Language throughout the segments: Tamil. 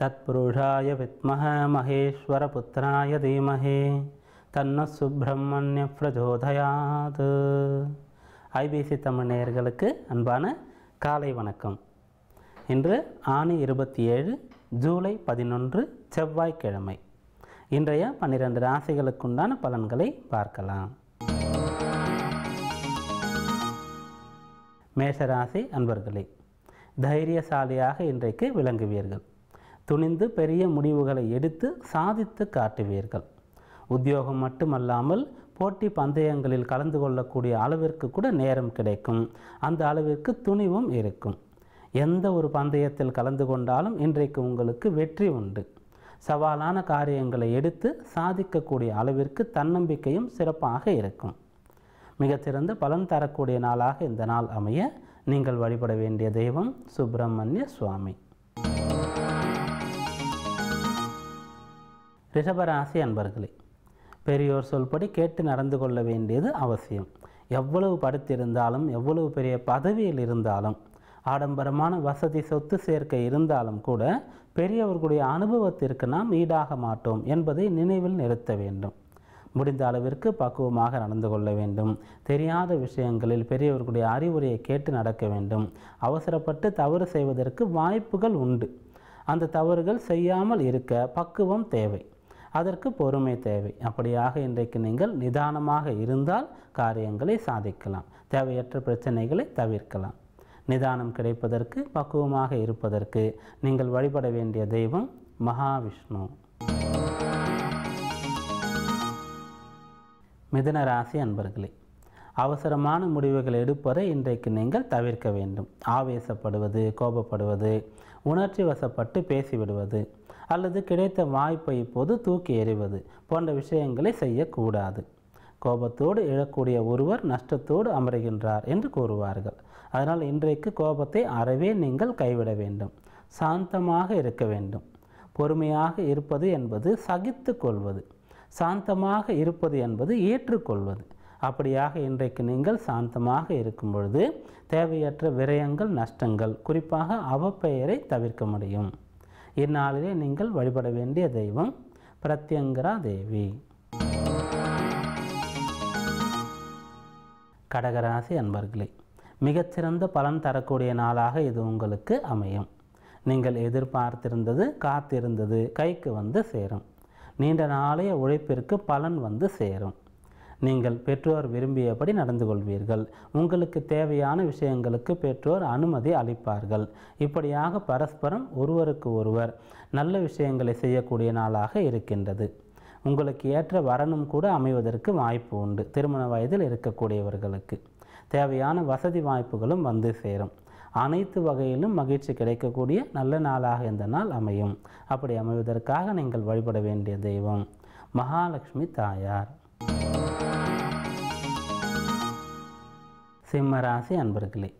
तत्पुरुषाय विद्महे महेश्वरपुत्राय धीमहि। தன்ன சுப்பிரமணிய பிரஜோதயாது. ஐபிசி தமிழ் நேயர்களுக்கு அன்பான காலை வணக்கம். இன்று ஆணி இருபத்தி ஏழு ஜூலை பதினொன்று செவ்வாய்க்கிழமை. இன்றைய பன்னிரண்டு ராசிகளுக்குண்டான பலன்களை பார்க்கலாம். மேஷராசி அன்பர்களே தைரியசாலியாக இன்றைக்கு விளங்குவீர்கள். துணிந்து பெரிய முடிவுகளை எடுத்து சாதித்து காட்டுவீர்கள். உத்தியோகம் மட்டுமல்லாமல் போட்டி பந்தயங்களில் கலந்து கொள்ளக்கூடிய அளவிற்கு கூட நேரம் கிடைக்கும். அந்த அளவிற்கு துணிவும் இருக்கும். எந்த ஒரு பந்தயத்தில் கலந்து கொண்டாலும் இன்றைக்கு உங்களுக்கு வெற்றி உண்டு. சவாலான காரியங்களை எடுத்து சாதிக்கக்கூடிய அளவிற்கு தன்னம்பிக்கையும் சிறப்பாக இருக்கும். மிகச்சிறந்த பலன் தரக்கூடிய நாளாக இந்த நாள் அமைய நீங்கள் வழிபட வேண்டிய தெய்வம் சுப்பிரமணிய சுவாமி. ரிஷபராசி அன்பர்களே பெரியோர் சொல்படி கேட்டு நடந்து கொள்ள வேண்டியது அவசியம். எவ்வளவு படுத்திருந்தாலும் எவ்வளவு பெரிய பதவியில் இருந்தாலும் ஆடம்பரமான வசதி சொத்து சேர்க்கை இருந்தாலும் கூட பெரியவர்களுடைய அனுபவத்திற்கு நாம் ஈடாக மாட்டோம் என்பதை நினைவில் நிறுத்த வேண்டும். முடிந்த அளவிற்கு பக்குவமாக நடந்து கொள்ள வேண்டும். தெரியாத விஷயங்களில் பெரியவர்களுடைய அறிவுரையை கேட்டு நடக்க வேண்டும். அவசரப்பட்டு தவறு செய்வதற்கு வாய்ப்புகள் உண்டு. அந்த தவறுகள் செய்யாமல் இருக்க பக்குவம் தேவை. அதற்கு பொறுமை தேவை. அப்படியாக இன்றைக்கு நீங்கள் நிதானமாக இருந்தால் காரியங்களை சாதிக்கலாம். தேவையற்ற பிரச்சனைகளை தவிர்க்கலாம். நிதானம் கிடைப்பதற்கு பக்குவமாக இருப்பதற்கு நீங்கள் வழிபட வேண்டிய தெய்வம் மகாவிஷ்ணு. மிதன ராசி அன்பர்களே அவசரமான முடிவுகள் எடுப்பதை இன்றைக்கு நீங்கள் தவிர்க்க வேண்டும். ஆவேசப்படுவது கோபப்படுவது உணர்ச்சி வசப்பட்டு பேசிவிடுவது அல்லது கிடைத்த வாய்ப்பை இப்போது தூக்கி எறிவது போன்ற விஷயங்களை செய்யக்கூடாது. கோபத்தோடு எழக்கூடிய ஒருவர் நஷ்டத்தோடு அமருகின்றார் என்று கூறுவார்கள். அதனால் இன்றைக்கு கோபத்தை அறவே நீங்கள் கைவிட வேண்டும். சாந்தமாக இருக்க வேண்டும். பொறுமையாக இருப்பது என்பது சகித்து கொள்வது. சாந்தமாக இருப்பது என்பது ஏற்றுக்கொள்வது. அப்படியாக இன்றைக்கு நீங்கள் சாந்தமாக இருக்கும் பொழுது தேவையற்ற விரயங்கள் நஷ்டங்கள் குறிப்பாக அவப்பெயரை தவிர்க்க முடியும். இந்நாளிலே நீங்கள் வழிபட வேண்டிய தெய்வம் பிரத்யங்கரா தேவி. கடகராசி அன்பர்களே மிகச்சிறந்த பலன் தரக்கூடிய நாளாக இது உங்களுக்கு அமையும். நீங்கள் எதிர்பார்த்திருந்தது காத்திருந்தது கைக்கு வந்து சேரும். நீண்ட நாளைய உழைப்பிற்கு பலன் வந்து சேரும். நீங்கள் பெற்றோர் விரும்பியபடி நடந்து கொள்வீர்கள். உங்களுக்கு தேவையான விஷயங்களுக்கு பெற்றோர் அனுமதி அளிப்பார்கள். இப்படியாக பரஸ்பரம் ஒருவருக்கு ஒருவர் நல்ல விஷயங்களை செய்யக்கூடிய நாளாக இருக்கின்றது. உங்களுக்கு ஏற்ற வரனும் கூட அமைவதற்கு வாய்ப்பு உண்டு. திருமண வயதில் இருக்கக்கூடியவர்களுக்கு தேவையான வசதி வாய்ப்புகளும் வந்து சேரும். அனைத்து வகையிலும் மகிழ்ச்சி கிடைக்கக்கூடிய நல்ல நாளாக இந்த நாள் அமையும். அப்படி அமைவதற்காக நீங்கள் வழிபட வேண்டிய தெய்வம் மகாலட்சுமி தாயார். சிம்மராசி அன்பர்களே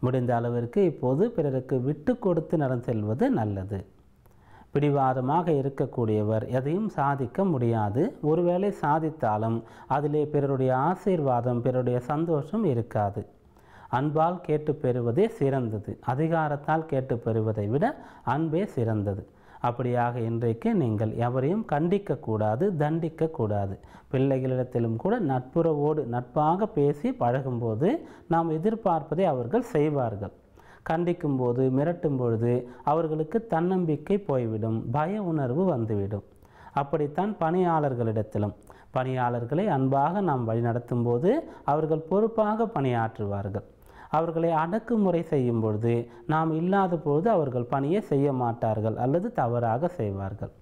முடிந்த அளவிற்கு இப்போது பிறருக்கு விட்டு கொடுத்து நடந்து செல்வது நல்லது. பிடிவாதமாக இருக்கக்கூடியவர் எதையும் சாதிக்க முடியாது. ஒருவேளை சாதித்தாலும் அதிலே பிறருடைய ஆசீர்வாதம் பிறருடைய சந்தோஷம் இருக்காது. அன்பால் கேட்டு பெறுவதே சிறந்தது. அதிகாரத்தால் கேட்டு பெறுவதை விட அன்பே சிறந்தது. அப்படியாக இன்றைக்கு நீங்கள் எவரையும் கண்டிக்கக்கூடாது தண்டிக்கக்கூடாது. பிள்ளைகளிடத்திலும் கூட நட்புறவோடு நட்பாக பேசி பழகும்போது நாம் எதிர்பார்ப்பதை அவர்கள் செய்வார்கள். கண்டிக்கும் போது மிரட்டும் பொழுது அவர்களுக்கு தன்னம்பிக்கை போய்விடும் பய உணர்வு வந்துவிடும். அப்படித்தான் பணியாளர்களிடத்திலும். பணியாளர்களை அன்பாக நாம் வழிநடத்தும் போது அவர்கள் பொறுப்பாக பணியாற்றுவார்கள். அவர்களை அடக்குமுறை செய்யும் பொழுது நாம் இல்லாத பொழுது அவர்கள் பணியை செய்ய மாட்டார்கள் அல்லது தவறாக செய்வார்கள்.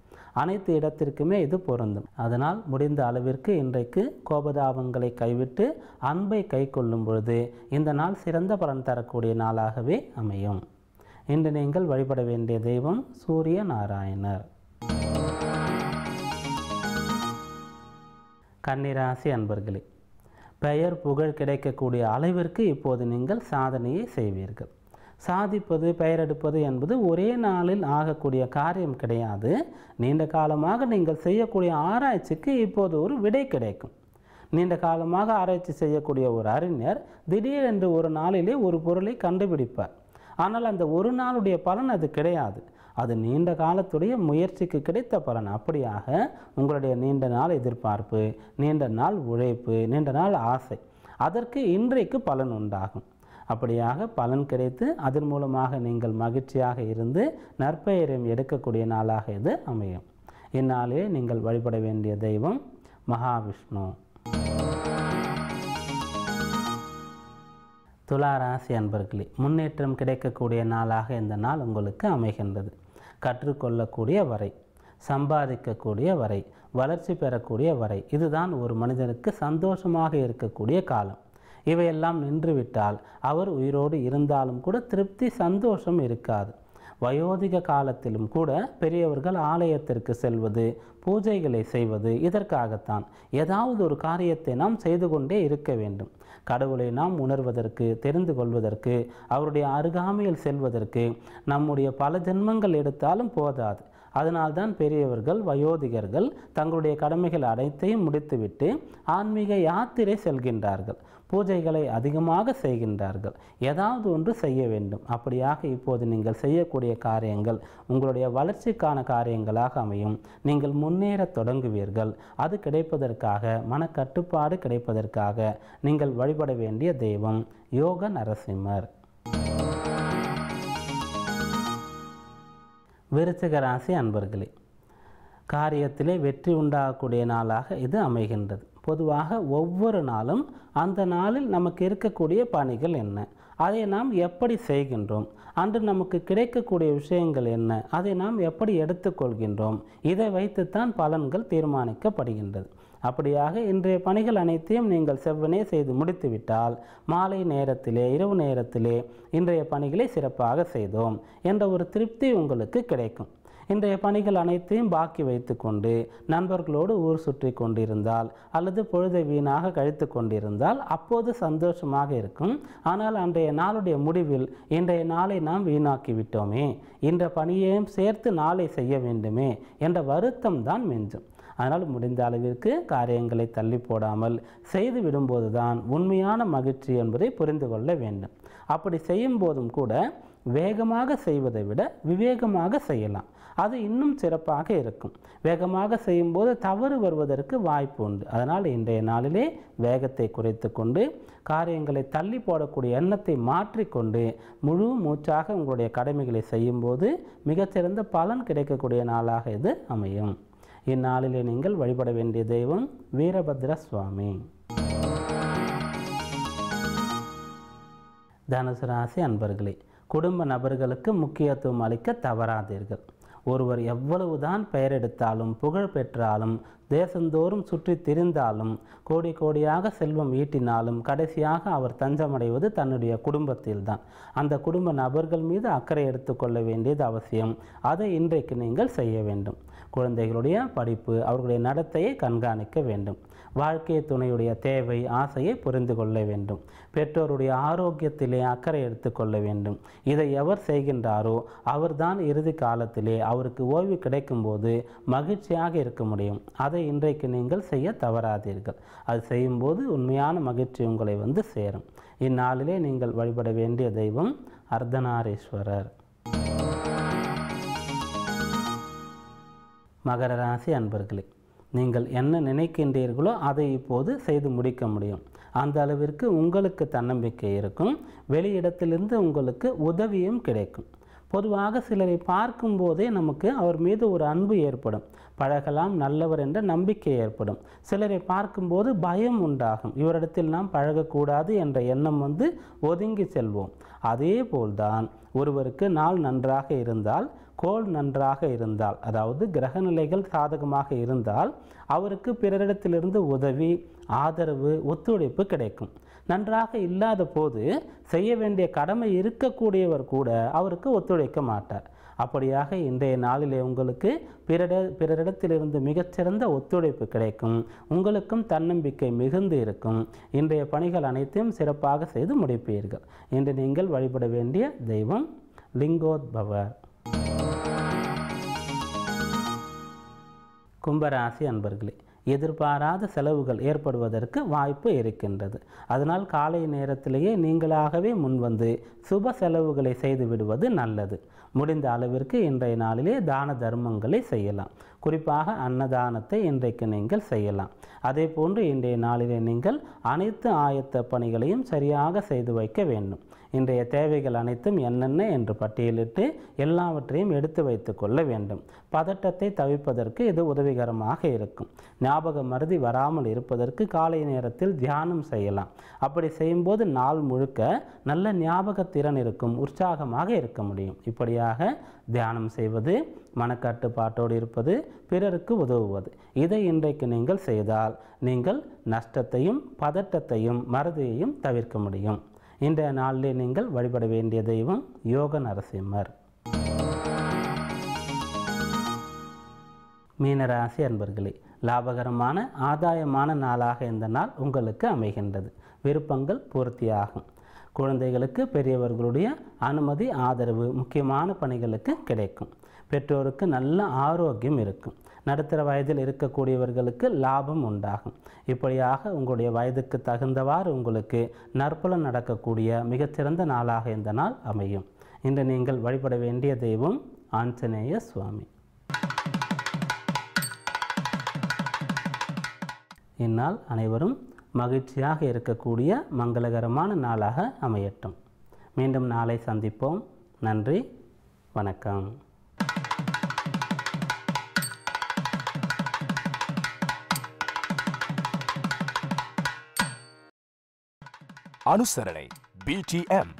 அனைத்து இடத்திற்குமே இது பொருந்தும். அதனால் முடிந்த அளவிற்கு இன்றைக்கு கோபதாபங்களை கைவிட்டு அன்பை கை கொள்ளும் பொழுது இந்த நாள் சிறந்த பலன் தரக்கூடிய நாளாகவே அமையும். இன்று நீங்கள் வழிபட வேண்டிய தெய்வம் சூரிய நாராயணர் கன்னிராசி அன்பர்களே பெயர் புகழ் கிடைக்கக்கூடிய அளவிற்கு இப்போது நீங்கள் சாதனையை செய்வீர்கள். சாதிப்பது பெயரெடுப்பது என்பது ஒரே நாளில் ஆகக்கூடிய காரியம் கிடையாது. நீண்ட காலமாக நீங்கள் செய்யக்கூடிய ஆராய்ச்சிக்கு இப்போது ஒரு விடை கிடைக்கும். நீண்ட காலமாக ஆராய்ச்சி செய்யக்கூடிய ஒரு அறிஞர் திடீரென்று ஒரு நாளிலே ஒரு பொருளை கண்டுபிடிப்பார். ஆனால் அந்த ஒரு நாளுடைய பலன் அது கிடையாது. அது நீண்ட காலத்துடைய முயற்சிக்கு கிடைத்த பலன். அப்படியாக உங்களுடைய நீண்ட நாள் எதிர்பார்ப்பு நீண்ட நாள் உழைப்பு நீண்ட நாள் ஆசை அதற்கு இன்றைக்கு பலன் உண்டாகும். அப்படியாக பலன் கிடைத்து அதன் மூலமாக நீங்கள் மகிழ்ச்சியாக இருந்து நற்பெயரையும் எடுக்கக்கூடிய நாளாக இது அமையும். இந்நாளிலே நீங்கள் வழிபட வேண்டிய தெய்வம் மகாவிஷ்ணு. துலா ராசி அன்பர்களே முன்னேற்றம் கிடைக்கக்கூடிய நாளாக இந்த நாள் உங்களுக்கு அமைகின்றது. கற்றுக்கொள்ளக்கூடிய வரை சம்பாதிக்கக்கூடிய வரை வளர்ச்சி பெறக்கூடிய வரை இதுதான் ஒரு மனிதனுக்கு சந்தோஷமாக இருக்கக்கூடிய காலம். இவையெல்லாம் நின்றுவிட்டால் அவர் உயிரோடு இருந்தாலும் கூட திருப்தி சந்தோஷம் இருக்காது. வயோதிக காலத்திலும் கூட பெரியவர்கள் ஆலயத்திற்கு செல்வது பூஜைகளை செய்வது இதற்காகத்தான். ஏதாவது ஒரு காரியத்தை நாம் செய்து கொண்டே இருக்க வேண்டும். கடவுளை நாம் உணர்வதற்கு தெரிந்து கொள்வதற்கு அவருடைய அருகாமையில் செல்வதற்கு நம்முடைய பல ஜென்மங்கள் எடுத்தாலும் போதாது. அதனால்தான் பெரியவர்கள் வயோதிகர்கள் தங்களுடைய கடமைகள் அனைத்தையும் முடித்துவிட்டு ஆன்மீக யாத்திரை செல்கின்றார்கள். பூஜைகளை அதிகமாக செய்கின்றார்கள். ஏதாவது ஒன்று செய்ய வேண்டும். அப்படியாக இப்போது நீங்கள் செய்யக்கூடிய காரியங்கள் உங்களுடைய வளர்ச்சிக்கான காரியங்களாக அமையும். நீங்கள் முன்னேற தொடங்குவீர்கள். அது கிடைப்பதற்காக மனக்கட்டுப்பாடு கிடைப்பதற்காக நீங்கள் வழிபட வேண்டிய தெய்வம் யோக நரசிம்மர். விருச்சிக ராசி அன்பர்களே காரியத்திலே வெற்றி உண்டாகக்கூடிய நாளாக இது அமைகின்றது. பொதுவாக ஒவ்வொரு நாளும் அந்த நாளில் நமக்கு இருக்கக்கூடிய பணிகள் என்ன? அதை நாம் எப்படி செய்கின்றோம்? அன்று நமக்கு கிடைக்கக்கூடிய விஷயங்கள் என்ன? அதை நாம் எப்படி எடுத்துக்கொள்கின்றோம்? இதை வைத்துத்தான் பலன்கள் தீர்மானிக்கப்படுகின்றது. அப்படியாக இன்றைய பணிகள் அனைத்தையும் நீங்கள் செவ்வனே செய்து முடித்துவிட்டால் மாலை நேரத்திலே இரவு நேரத்திலே இன்றைய பணிகளை சிறப்பாக செய்தோம் என்ற ஒரு திருப்தி உங்களுக்கு கிடைக்கும். இன்றைய பணிகள் அனைத்தையும் பாக்கி வைத்துக்கொண்டு நண்பர்களோடு ஊர் சுற்றி கொண்டிருந்தால் அல்லது பொழுதை வீணாக கழித்து கொண்டிருந்தால் அப்போது சந்தோஷமாக இருக்கும். ஆனால் அன்றைய நாளுடைய முடிவில் இன்றைய நாளை நாம் வீணாக்கி விட்டோமே. இந்த பணியையும் சேர்த்து நாளை செய்ய வேண்டுமே என்ற வருத்தம் தான் மிஞ்சும். அதனால் முடிந்த அளவிற்கு காரியங்களை தள்ளி போடாமல் செய்து விடும்போது தான் உண்மையான மகிழ்ச்சி என்பதை புரிந்து கொள்ள வேண்டும். அப்படி செய்யும் போதும் கூட வேகமாக செய்வதை விட விவேகமாக செய்யலாம். அது இன்னும் சிறப்பாக இருக்கும். வேகமாக செய்யும்போது தவறு வருவதற்கு வாய்ப்பு உண்டு. அதனால் இன்றைய நாளிலே வேகத்தை குறைத்து கொண்டு காரியங்களை தள்ளி போடக்கூடிய எண்ணத்தை மாற்றிக்கொண்டு முழு மூச்சாக உங்களுடைய கடமைகளை செய்யும்போது மிகச்சிறந்த பலன் கிடைக்கக்கூடிய நாளாக இது அமையும். இந்நாளிலே நீங்கள் வழிபட வேண்டிய தெய்வம் வீரபத்ர சுவாமி. தனுசு ராசி அன்பர்களே குடும்ப நபர்களுக்கு முக்கியத்துவம் அளிக்க தவறாதீர்கள். ஒருவர் எவ்வளவுதான் பெயர் எடுத்தாலும் புகழ் பெற்றாலும் தேசந்தோறும் சுற்றி திரிந்தாலும் கோடி கோடியாக செல்வம் ஈட்டினாலும் கடைசியாக அவர் தஞ்சமடைவது தன்னுடைய குடும்பத்தில்தான். அந்த குடும்ப நபர்கள் மீது அக்கறை எடுத்துக்கொள்ள வேண்டியது அவசியம். அதை இன்றைக்கு நீங்கள் செய்ய வேண்டும். குழந்தைகளுடைய படிப்பு அவர்களுடைய நடத்தையை கண்காணிக்க வேண்டும். வாழ்க்கை துணையுடைய தேவை ஆசையை புரிந்து கொள்ள வேண்டும். பெற்றோருடைய ஆரோக்கியத்திலே அக்கறை எடுத்துக்கொள்ள வேண்டும். இதை எவர் செய்கின்றாரோ அவர்தான் இறுதி காலத்திலே அவருக்கு ஓய்வு கிடைக்கும்போது மகிழ்ச்சியாக இருக்க முடியும். அதை இன்றைக்கு நீங்கள் செய்ய தவறாதீர்கள். அது செய்யும்போது உண்மையான மகிழ்ச்சி உங்களை வந்து சேரும். இந்நாளிலே நீங்கள் வழிபட வேண்டிய தெய்வம் அர்த்தநாரீஸ்வரர். மகர ராசி அன்பர்களே நீங்கள் என்ன நினைக்கின்றீர்களோ அதை இப்போது செய்து முடிக்க முடியும். அந்த அளவிற்கு உங்களுக்கு தன்னம்பிக்கை இருக்கும். வெளியிடத்திலிருந்து உங்களுக்கு உதவியும் கிடைக்கும். பொதுவாக சிலரை பார்க்கும்போதே நமக்கு அவர் மீது ஒரு அன்பு ஏற்படும். பழகலாம் நல்லவர் என்ற நம்பிக்கை ஏற்படும். சிலரை பார்க்கும்போது பயம் உண்டாகும். இவரிடத்தில் நாம் பழகக்கூடாது என்ற எண்ணம் வந்து ஒதுங்கி செல்வோம். அதே போல்தான் ஒருவருக்கு நாள் நன்றாக இருந்தால் கோள் நன்றாக இருந்தால் அதாவது கிரகநிலைகள் சாதகமாக இருந்தால் அவருக்கு பிறரிடத்திலிருந்து உதவி ஆதரவு ஒத்துழைப்பு கிடைக்கும். நன்றாக இல்லாத போது செய்ய வேண்டிய கடமை இருக்கக்கூடியவர் கூட அவருக்கு ஒத்துழைக்க மாட்டார். அப்படியாக இன்றைய நாளிலே உங்களுக்கு பிறட பிறரிடத்திலிருந்து மிகச்சிறந்த ஒத்துழைப்பு கிடைக்கும். உங்களுக்கும் தன்னம்பிக்கை மிகுந்து இருக்கும். இன்றைய பணிகள் அனைத்தையும் சிறப்பாக செய்து முடிப்பீர்கள். இன்று நீங்கள் வழிபட வேண்டிய தெய்வம் லிங்கோத்பவர் கும்பராசி அன்பர்களே எதிர்பாராத செலவுகள் ஏற்படுவதற்கு வாய்ப்பு இருக்கின்றது. அதனால் காலை நேரத்திலேயே நீங்களாகவே முன்வந்து சுப செலவுகளை செய்து விடுவது நல்லது. முடிந்த அளவிற்கு இன்றைய நாளிலே தான தர்மங்களை செய்யலாம். குறிப்பாக அன்னதானத்தை இன்றைக்கு நீங்கள் செய்யலாம். அதே போன்று இன்றைய நாளிலே நீங்கள் அனைத்து ஆயத்த பணிகளையும் சரியாக செய்து வைக்க வேண்டும். இன்றைய தேவைகள் அனைத்தும் என்னென்ன என்று பட்டியலிட்டு எல்லாவற்றையும் எடுத்து வைத்து கொள்ள வேண்டும். பதட்டத்தை தவிர்ப்பதற்கு இது உதவிகரமாக இருக்கும். ஞாபக மருதி வராமல் இருப்பதற்கு காலை நேரத்தில் தியானம் செய்யலாம். அப்படி செய்யும்போது நாள் முழுக்க நல்ல ஞாபக திறன் இருக்கும் உற்சாகமாக இருக்க முடியும். இப்படியாக தியானம் செய்வது மனக்கட்டுப்பாட்டோடு இருப்பது பிறருக்கு உதவுவது. இதை இன்றைக்கு நீங்கள் செய்தால் நீங்கள் நஷ்டத்தையும் பதட்டத்தையும் மறதியையும் தவிர்க்க முடியும். இன்றைய நாளிலே நீங்கள் வழிபட வேண்டிய தெய்வம் யோக நரசிம்மர். மீனராசி அன்பர்களே லாபகரமான ஆதாயமான நாளாக இந்த நாள் உங்களுக்கு அமைகின்றது. விருப்பங்கள் பூர்த்தியாகும். குழந்தைகளுக்கு பெரியவர்களுடைய அனுமதி ஆதரவு முக்கியமான பணிகளுக்கு கிடைக்கும். பெற்றோருக்கு நல்ல ஆரோக்கியம் இருக்கும். நடுத்தர வயதில் இருக்கக்கூடியவர்களுக்கு லாபம் உண்டாகும். இப்படியாக உங்களுடைய வயதுக்கு தகுந்தவாறு உங்களுக்கு நற்பலன் நடக்கக்கூடிய மிகச்சிறந்த நாளாக இந்த நாள் அமையும். இன்று நீங்கள் வழிபட வேண்டிய தெய்வம் ஆஞ்சநேய சுவாமி. இந்நாள் அனைவரும் மகிழ்ச்சியாக இருக்கக்கூடிய மங்களகரமான நாளாக அமையட்டும். மீண்டும் நாளை சந்திப்போம். நன்றி. வணக்கம். அனுசரணை பிடிஎம்